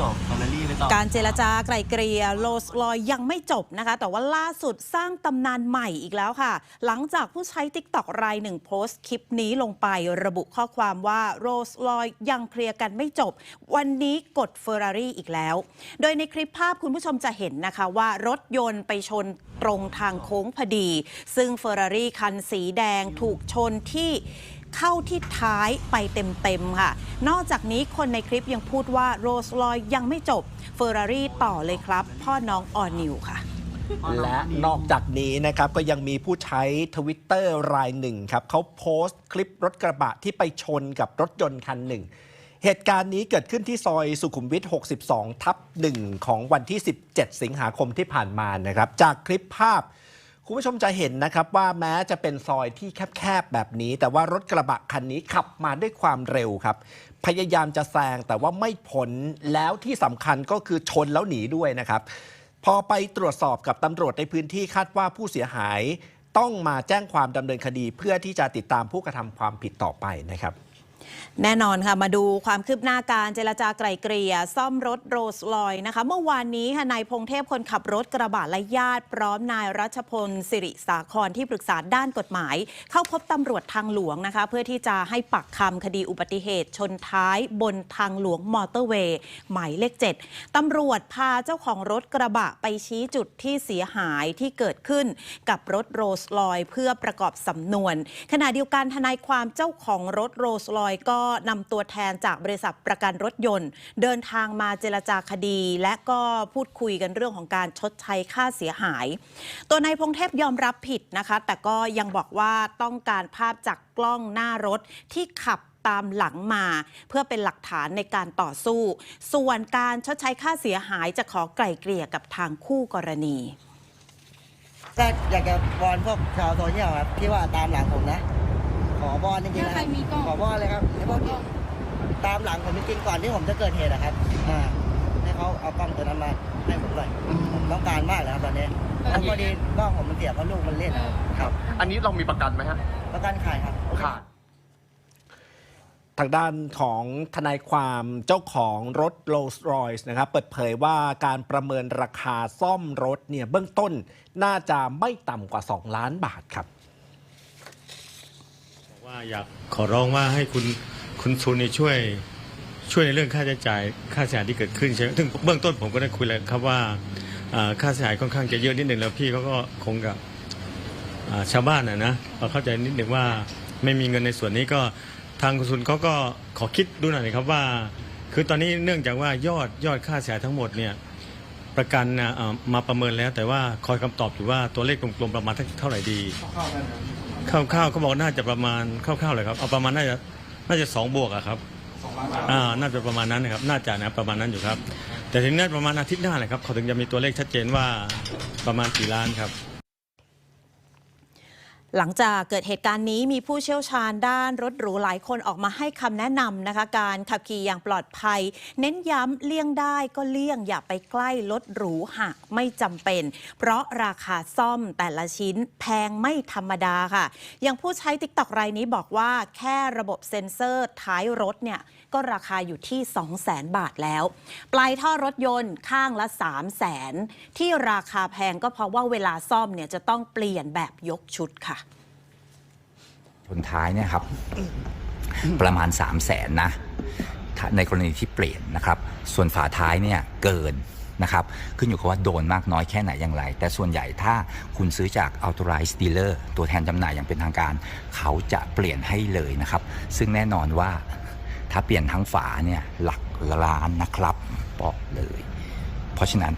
จบเฟอร์รารี่ไปต่อ การเจรจาไกลเกลี่ยโรสลอยยังไม่จบนะคะ แต่ว่าล่าสุดสร้างตำนานใหม่อีกแล้วค่ะ หลังจากผู้ใช้ t ิ k t o k รายหนึ่งโพสต์คลิปนี้ลงไประบุข้อความว่าโรสลอยยังเคลียร์กันไม่จบ วันนี้กดเฟอร์รารี่อีกแล้ว โดยในคลิปภาพคุณผู้ชมจะเห็นนะคะว่ารถยนต์ไปชนตรงทางโค้งพอดี ซึ่งเฟอร์รารี่คันสีแดงถูกชนที่ เข้าที่ท้ายไปเต็มๆค่ะ นอกจากนี้คนในคลิปยังพูดว่าโรสลอยยังไม่จบเฟอร์รารี่ต่อเลยครับ พ่อน้องออนิวค่ะและนอกจากนี้นะครับก็ยังมีผู้ใช้ทวิตเตอร์รายหนึ่งครับเขาโพสต์คลิปรถกระบะที่ไปชนกับรถยนต์คันหนึ่ง เหตุการณ์นี้เกิดขึ้นที่ซอยสุขุมวิท 62 ทับ 1 ของวันที่ 17 สิงหาคมที่ผ่านมานะครับ จากคลิปภาพ คุณผู้ชมจะเห็นนะครับว่าแม้จะเป็นซอยที่แคบๆแบบนี้ แต่ว่ารถกระบะคันนี้ขับมาด้วยความเร็วครับ พยายามจะแซงแต่ว่าไม่พ้นแล้วที่สำคัญก็คือชนแล้วหนีด้วยนะครับ พอไปตรวจสอบกับตำรวจในพื้นที่คาดว่าผู้เสียหายต้องมาแจ้งความดำเนินคดีเพื่อที่จะติดตามผู้กระทำความผิดต่อไปนะครับ แน่นอนค่ะมาดูความคืบหน้าการเจรจาไกล่เกลี่ย ซ่อมรถโรสลอยนะคะ เมื่อวานนี้ค่ะนายพงเทพคนขับรถกระบะและญาติ พร้อมนายรัชพลสิริสาครที่ปรึกษาด้านกฎหมาย เข้าพบตำรวจทางหลวงนะคะ เพื่อที่จะให้ปักคำคดีอุบัติเหตุ ชนท้ายบนทางหลวงมอเตอร์เวย์หมายเลข7ตำรวจพาเจ้าของรถกระบะไปชี้จุดที่เสียหายที่เกิดขึ้นกับรถโรสลอยเพื่อประกอบสำนวน ขณะเดียวกันทนายความเจ้าของรถโรสลอยก็นำตัวแทนจากบริษัทประกันรถยนต์ เดินทางมาเจรจาคดี และก็พูดคุยกันเรื่องของการชดใช้ค่าเสียหาย ตัวนายพงเทพยอมรับผิดนะคะ แต่ก็ยังบอกว่าต้องการภาพจากกล้องหน้ารถที่ขับตามหลังมา เพื่อเป็นหลักฐานในการต่อสู้ ส่วนการชดใช้ค่าเสียหายจะขอไกล่เกลี่ยกับทางคู่กรณี ก็อยากจะวอนพวกชาวโซเชียลครับที่ว่าตามหลังผมนะ อบอนจริงๆถ้านะใครมีกล้อง ขอบอนเลยครับไอ้พวกที่ตามหลังผมจริงๆก่อนที่ผมจะเกิดเหตุอะครับ อ่าให้เขาเอากล้องตัวนั้นมาให้ผมหน่อยผมต้องการมากเลยครับตอนนี้แล้วพอดีกล้องผมมันเสียเพราะลูกมันเล่นนะครับครับ อันนี้เรามีประกันไหมฮะประกันขายครับ ขาด ทางด้านของทนายความเจ้าของรถ Rolls Royce นะครับ เปิดเผยว่าการประเมินราคาซ่อมรถเนี่ยเบื้องต้นน่าจะไม่ต่ำกว่า 2 ล้านบาทครับบอก ว่าอยากขอร้องว่าให้คุณคุณซุนช่วยช่วยในเรื่องค่าใช้จ่ายค่าเสียหายที่เกิดขึ้นใช่ไหมซึ่งเบื้องต้นผมก็ได้คุยแล้วครับว่าค่าเสียหายค่อนข้างจะเยอะนิดหนึ่งแล้วพี่เขาก็คงกับชาวบ้านนะนะเราเข้าใจนิดหนึ่งว่าไม่มีเงินในส่วนนี้ก็ทางคุณซุนเขาก็ขอคิดดูหน่อยครับว่า คือตอนนี้เนื่องจากว่ายอดยอดค่าเสียหายทั้งหมดเนี่ยประกันนะมาประเมินแล้วแต่ว่าคอยคำตอบอยู่ว่าตัวเลขกลมๆประมาณเท่าไหร่ดี คร่าวๆเขาบอกน่าจะประมาณคร่าวๆเลยครับเอาประมาณน่าจะน่าจะสองบวกอะครับอ่าน่าจะประมาณนั้นนะครับน่าจะนะประมาณนั้นอยู่ครับ แต่ถึงน่าประมาณอาทิตย์หน้าแหละครับเขาถึงจะมีตัวเลขชัดเจนว่าประมาณกี่ล้านครับ หลังจากเกิดเหตุการณ์นี้มีผู้เชี่ยวชาญด้านรถหรูหลายคนออกมาให้คำแนะนำนะคะ การขับขี่อย่างปลอดภัย เน้นย้ำเลี่ยงได้ก็เลี่ยงอย่าไปใกล้รถหรูหากไม่จำเป็น เพราะราคาซ่อมแต่ละชิ้นแพงไม่ธรรมดาค่ะ อย่างผู้ใช้ติ๊กต็อกรายนี้บอกว่าแค่ระบบเซ็นเซอร์ท้ายรถเนี่ยก็ราคาอยู่ที่ 200,000 บาทแล้ว ปลายท่อรถยนต์ข้างละ 300,000 ที่ราคาแพงก็เพราะว่าเวลาซ่อมเนี่ยจะต้องเปลี่ยนแบบยกชุดค่ะ ชนท้ายเนี่ยครับ ประมาณ 3 0 0แสนนะถ้าในกรณีที่เปลี่ยนนะครับ ส่วนฝาท้ายเนี่ยเกินนะครับขึ้นอยู่กับว่าโดนมากน้อยแค่ไหนอย่างไร แต่ส่วนใหญ่ถ้าคุณซื้อจาก authorized dealer ตัวแทนจำหน่ายอย่างเป็นทางการ เขาจะเปลี่ยนให้เลยนะครับ ซึ่งแน่นอนว่าถ้าเปลี่ยนทั้งฝาเนี่ยหลักล้านนะครับบอกเลย เพราะฉะนั้น